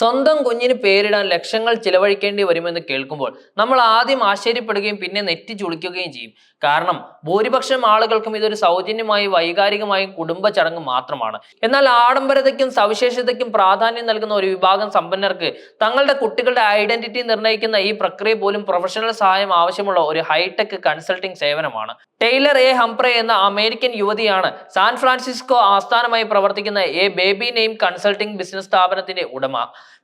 സ്വന്തം കുഞ്ഞിന് പേരിടാൻ ലക്ഷങ്ങൾ ചിലവഴിക്കേണ്ടി വരുമെന്ന് കേൾക്കുമ്പോൾ നമ്മൾ ആദ്യം ആശ്ചര്യപ്പെടുകയും പിന്നെ നെറ്റി ചുളിക്കുകയും ചെയ്യും. കാരണം ഭൂരിപക്ഷം ആളുകൾക്കും ഇതൊരു സൗജന്യമായി വൈകാരികമായും കുടുംബ ചടങ്ങ് മാത്രമാണ്. എന്നാൽ ആഡംബരതയ്ക്കും സവിശേഷതയ്ക്കും പ്രാധാന്യം നൽകുന്ന ഒരു വിഭാഗം സമ്പന്നർക്ക് തങ്ങളുടെ കുട്ടികളുടെ ഐഡന്റിറ്റി നിർണയിക്കുന്ന ഈ പ്രക്രിയ പോലും പ്രൊഫഷണൽ സഹായം ആവശ്യമുള്ള ഒരു ഹൈടെക് കൺസൾട്ടിംഗ് സേവനമാണ്. ടൈലർ എ ഹംപ്രെ എന്ന അമേരിക്കൻ യുവതിയാണ് സാൻ ഫ്രാൻസിസ്കോ ആസ്ഥാനമായി പ്രവർത്തിക്കുന്ന a baby name consulting business സ്ഥാപനത്തിന്റെ ഉടമ.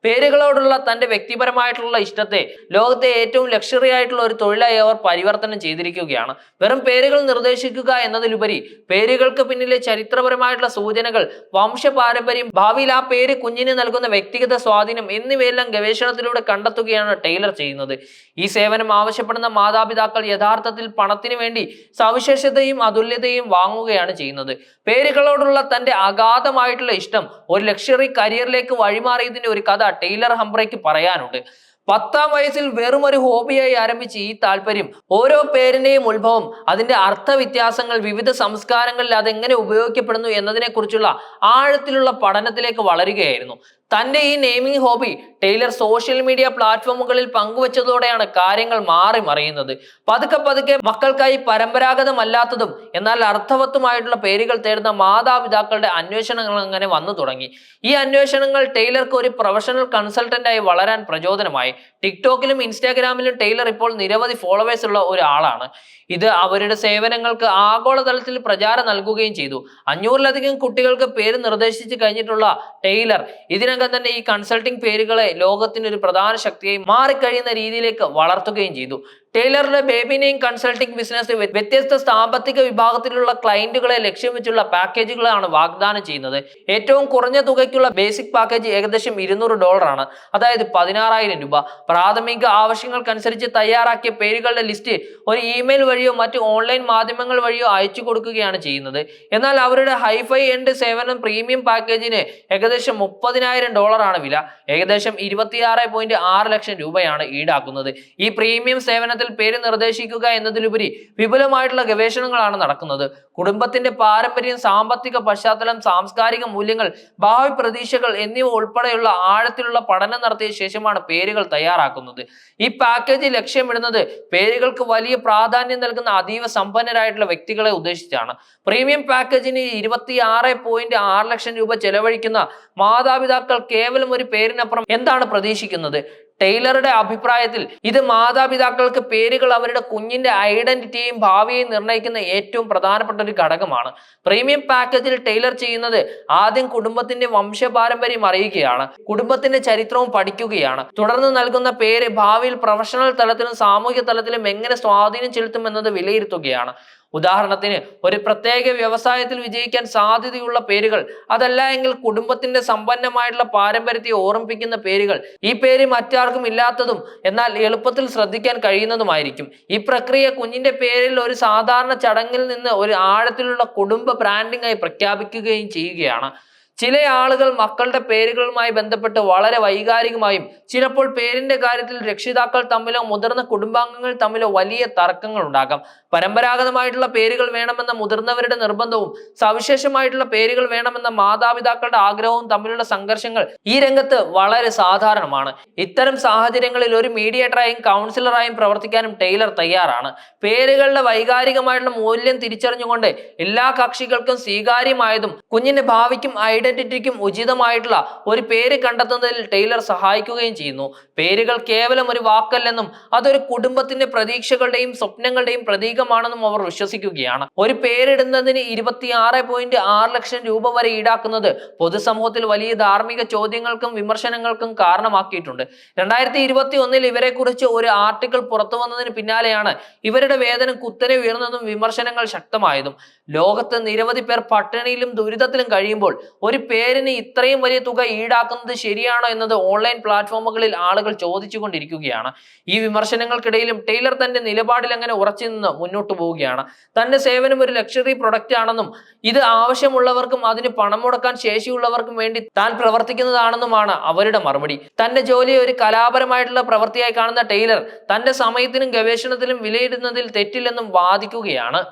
പേരുകളോടുള്ള തന്റെ വ്യക്തിപരമായിട്ടുള്ള ഇഷ്ടത്തെ ലോകത്തെ ഏറ്റവും ലക്ഷറി ആയിട്ടുള്ള ഒരു തൊഴിലായി അവർ പരിവർത്തനം ചെയ്തിരിക്കുകയാണ്. വെറും പേരുകൾ നിർദ്ദേശിക്കുക എന്നതിലുപരി പേരുകൾക്ക് പിന്നിലെ ചരിത്രപരമായിട്ടുള്ള സൂചനകൾ വംശപാരമ്പര്യം ഭാവിയിൽ ആ പേര് കുഞ്ഞിന് നൽകുന്ന വ്യക്തിഗത സ്വാധീനം എന്നിവയെല്ലാം ഗവേഷണത്തിലൂടെ കണ്ടെത്തുകയാണ് ടൈലർ ചെയ്യുന്നത്. ഈ സേവനം ആവശ്യപ്പെടുന്ന മാതാപിതാക്കൾ യഥാർത്ഥത്തിൽ പണത്തിന് വേണ്ടി സവിശേഷതയും അതുല്യതയും വാങ്ങുകയാണ് ചെയ്യുന്നത്. പേരുകളോടുള്ള തന്റെ അഗാധമായിട്ടുള്ള ഇഷ്ടം ഒരു ലക്ഷറി കരിയറിലേക്ക് വഴിമാറിയതിന്റെ ഒരു ടൈലർ ഹംബ്രയ്ക്ക് പറയാനുണ്ട്. പത്താം വയസ്സിൽ വെറും ഒരു ഹോബിയായി ആരംഭിച്ച ഈ താല്പര്യം ഓരോ പേരിന്റെയും ഉത്ഭവം അതിന്റെ അർത്ഥവ്യത്യാസങ്ങൾ വിവിധ സംസ്കാരങ്ങളിൽ അതെങ്ങനെ ഉപയോഗിക്കപ്പെടുന്നു എന്നതിനെക്കുറിച്ചുള്ള ആഴത്തിലുള്ള പഠനത്തിലേക്ക് വളരുകയായിരുന്നു. തന്റെ ഈ naming hobby Tyler social media പ്ലാറ്റ്ഫോമുകളിൽ പങ്കുവച്ചതോടെയാണ് കാര്യങ്ങൾ മാറി മറിയുന്നത്. പതുക്കെ പതുക്കെ മക്കൾക്കായി പരമ്പരാഗതമല്ലാത്തതും എന്നാൽ അർത്ഥവത്തുമായിട്ടുള്ള പേരുകൾ തേടുന്ന മാതാപിതാക്കളുടെ അന്വേഷണങ്ങൾ അങ്ങനെ വന്നു തുടങ്ങി. ഈ അന്വേഷണങ്ങൾ ടൈലർക്ക് ഒരു പ്രൊഫഷണൽ കൺസൾട്ടന്റായി വളരാൻ പ്രചോദനമായി. ടിക്ടോക്കിലും ഇൻസ്റ്റാഗ്രാമിലും ടൈലർ ഇപ്പോൾ നിരവധി ഫോളോവേഴ്സ് ഉള്ള ഒരാളാണ്. ഇത് അവരുടെ സേവനങ്ങൾക്ക് ആഗോളതലത്തിൽ പ്രചാരം നൽകുകയും ചെയ്തു. അഞ്ഞൂറിലധികം കുട്ടികൾക്ക് പേര് നിർദ്ദേശിച്ചു കഴിഞ്ഞിട്ടുള്ള ടൈലർ ഇതിനകം തന്നെ ഈ കൺസൾട്ടിംഗ് പേരുകളെ ലോകത്തിന് ഒരു പ്രധാന ശക്തിയായി മാറിക്കഴിയുന്ന രീതിയിലേക്ക് വളർത്തുകയും ചെയ്തു. ടൈലറുടെ ബേബി നെയിം കൺസൾട്ടിംഗ് ബിസിനസ് വ്യത്യസ്ത സാമ്പത്തിക വിഭാഗത്തിലുള്ള ക്ലയന്റുകളെ ലക്ഷ്യം വെച്ചുള്ള പാക്കേജുകളാണ് വാഗ്ദാനം ചെയ്യുന്നത്. ഏറ്റവും കുറഞ്ഞ തുകയ്ക്കുള്ള ബേസിക് പാക്കേജ് ഏകദേശം ഇരുന്നൂറ് ഡോളറാണ്. അതായത് പതിനാറായിരം രൂപ. പ്രാഥമിക ആവശ്യങ്ങൾക്കനുസരിച്ച് തയ്യാറാക്കിയ പേരുകളുടെ ലിസ്റ്റ് ഒരു ഇമെയിൽ വഴിയോ മറ്റ് ഓൺലൈൻ മാധ്യമങ്ങൾ വഴിയോ അയച്ചു കൊടുക്കുകയാണ് ചെയ്യുന്നത്. എന്നാൽ അവരുടെ ഹൈഫൈ എൻഡ് സേവനം പ്രീമിയം പാക്കേജിന് ഏകദേശം മുപ്പതിനായിരം ഡോളറാണ് വില. ഏകദേശം ഇരുപത്തിയാറ് ലക്ഷം രൂപയാണ് ഈടാക്കുന്നത്. ഈ പ്രീമിയം സേവനത്തിൽ പേര് നിർദ്ദേശിക്കുക എന്നതിലുപരി വിപുലമായിട്ടുള്ള ഗവേഷണങ്ങളാണ് നടക്കുന്നത്. കുടുംബത്തിന്റെ പാരമ്പര്യം സാമ്പത്തിക പശ്ചാത്തലം സാംസ്കാരിക മൂല്യങ്ങൾ ഭാവി പ്രതീക്ഷകൾ എന്നിവ ഉൾപ്പെടെയുള്ള ആഴത്തിലുള്ള പഠനം നടത്തിയ ശേഷമാണ് പേരുകൾ തയ്യാറാക്കുന്നത്. ഈ പാക്കേജ് ലക്ഷ്യമിടുന്നത് പേരുകൾക്ക് വലിയ പ്രാധാന്യം നൽകുന്ന അതീവ സമ്പന്നരായിട്ടുള്ള വ്യക്തികളെ ഉദ്ദേശിച്ചാണ്. പ്രീമിയം പാക്കേജിന് ഇരുപത്തി ആറ് പോയിന്റ് ആറ് ലക്ഷം രൂപ ചെലവഴിക്കുന്ന മാതാപിതാക്കൾ കേവലം ഒരു പേരിനപ്പുറം എന്താണ് പ്രതീക്ഷിക്കുന്നത്? ടൈലറുടെ അഭിപ്രായത്തിൽ ഇത് മാതാപിതാക്കൾക്ക് പേരുകൾ അവരുടെ കുഞ്ഞിന്റെ ഐഡന്റിറ്റിയും ഭാവിയെയും നിർണയിക്കുന്ന ഏറ്റവും പ്രധാനപ്പെട്ട ഒരു ഘടകമാണ്. പ്രീമിയം പാക്കേജിൽ ടൈലർ ചെയ്യുന്നത് ആദ്യം കുടുംബത്തിന്റെ വംശപാരമ്പര്യം അറിയുകയാണ് കുടുംബത്തിന്റെ ചരിത്രവും പഠിക്കുകയാണ്. തുടർന്ന് നൽകുന്ന പേര് ഭാവിയിൽ പ്രൊഫഷണൽ തലത്തിലും സാമൂഹ്യ തലത്തിലും എങ്ങനെ സ്വാധീനം ചെലുത്തുമെന്നത് വിലയിരുത്തുകയാണ്. ഉദാഹരണത്തിന് ഒരു പ്രത്യേക വ്യവസായത്തിൽ വിജയിക്കാൻ സാധ്യതയുള്ള പേരുകൾ അതല്ല എങ്കിൽ കുടുംബത്തിന്റെ സമ്പന്നമായിട്ടുള്ള പാരമ്പര്യത്തെ ഓർമ്മിപ്പിക്കുന്ന പേരുകൾ ഈ പേര് മറ്റാർക്കും ഇല്ലാത്തതും എന്നാൽ എളുപ്പത്തിൽ ശ്രദ്ധിക്കാൻ കഴിയുന്നതുമായിരിക്കും. ഈ പ്രക്രിയ കുഞ്ഞിന്റെ പേരിൽ ഒരു സാധാരണ ചടങ്ങിൽ നിന്ന് ഒരു ആഴത്തിലുള്ള കുടുംബ ബ്രാൻഡിംഗ് ആയി പ്രഖ്യാപിക്കുകയും ചെയ്യുകയാണ്. ചില ആളുകൾ മക്കളുടെ പേരുകളുമായി ബന്ധപ്പെട്ട് വളരെ വൈകാരികമായും ചിലപ്പോൾ പേരിന്റെ കാര്യത്തിൽ രക്ഷിതാക്കൾ തമ്മിലോ മുതിർന്ന കുടുംബാംഗങ്ങൾ തമ്മിലോ വലിയ തർക്കങ്ങൾ ഉണ്ടാകാം. പരമ്പരാഗതമായിട്ടുള്ള പേരുകൾ വേണമെന്ന മുതിർന്നവരുടെ നിർബന്ധവും സവിശേഷമായിട്ടുള്ള പേരുകൾ വേണമെന്ന മാതാപിതാക്കളുടെ ആഗ്രഹവും തമ്മിലുള്ള സംഘർഷങ്ങൾ ഈ രംഗത്ത് വളരെ സാധാരണമാണ്. ഇത്തരം സാഹചര്യങ്ങളിൽ ഒരു മീഡിയേറ്ററായും കൗൺസിലറായും പ്രവർത്തിക്കാനും ടൈലർ തയ്യാറാണ്. പേരുകളുടെ വൈകാരികമായിട്ടുള്ള മൂല്യം തിരിച്ചറിഞ്ഞുകൊണ്ട് എല്ലാ കക്ഷികൾക്കും സ്വീകാര്യമായതും കുഞ്ഞിന്റെ ഭാവിക്കും ഐഡന്റിറ്റിക്കും ഉചിതമായിട്ടുള്ള ഒരു പേര് കണ്ടെത്തുന്നതിൽ ടൈലർ സഹായിക്കുകയും ചെയ്യുന്നു. പേരുകൾ കേവലം ഒരു വാക്കല്ലെന്നും അതൊരു കുടുംബത്തിന്റെ പ്രതീക്ഷകളുടെയും സ്വപ്നങ്ങളുടെയും പ്രതീകമാണെന്നും അവർ വിശ്വസിക്കുകയാണ്. ഒരു പേരിടുന്നതിന് ഇരുപത്തിയാറ് പോയിന്റ് ആറ് ലക്ഷം രൂപ വരെ ഈടാക്കുന്നത് പൊതുസമൂഹത്തിൽ വലിയ ധാർമ്മിക ചോദ്യങ്ങൾക്കും വിമർശനങ്ങൾക്കും കാരണമാക്കിയിട്ടുണ്ട്. രണ്ടായിരത്തി ഇരുപത്തി ഒന്നിൽ ഇവരെ കുറിച്ച് ഒരു ആർട്ടിക്കിൾ പുറത്തു വന്നതിന് പിന്നാലെയാണ് ഇവരുടെ വേതനം കുത്തനെ ഉയർന്നതും വിമർശനങ്ങൾ ശക്തമായതും. ലോകത്ത് നിരവധി പേർ പട്ടിണിയിലും ദുരിതത്തിലും കഴിയുമ്പോൾ ഒരു പേരിന് ഇത്രയും വലിയ തുക ഈടാക്കുന്നത് ശരിയാണോ എന്നത് ഓൺലൈൻ പ്ലാറ്റ്ഫോമുകളിൽ ആളുകൾ ചോദിച്ചുകൊണ്ടിരിക്കുകയാണ്. ഈ വിമർശനങ്ങൾക്കിടയിലും ടൈലർ തന്റെ നിലപാടിൽ അങ്ങനെ ഉറച്ചു നിന്ന് മുന്നോട്ട് പോവുകയാണ്. തന്റെ സേവനം ഒരു ലക്ഷറി പ്രൊഡക്റ്റ് ആണെന്നും ഇത് ആവശ്യമുള്ളവർക്കും അതിന് പണം മുടക്കാൻ ശേഷിയുള്ളവർക്കും വേണ്ടി താൻ പ്രവർത്തിക്കുന്നതാണെന്നുമാണ് അവരുടെ മറുപടി. തന്റെ ജോലിയെ ഒരു കലാപരമായിട്ടുള്ള പ്രവൃത്തിയായി കാണുന്ന ടൈലർ തന്റെ സമയത്തിനും ഗവേഷണത്തിലും വിലയിരുന്നതിൽ തെറ്റില്ലെന്നും വാദിക്കുകയാണ്.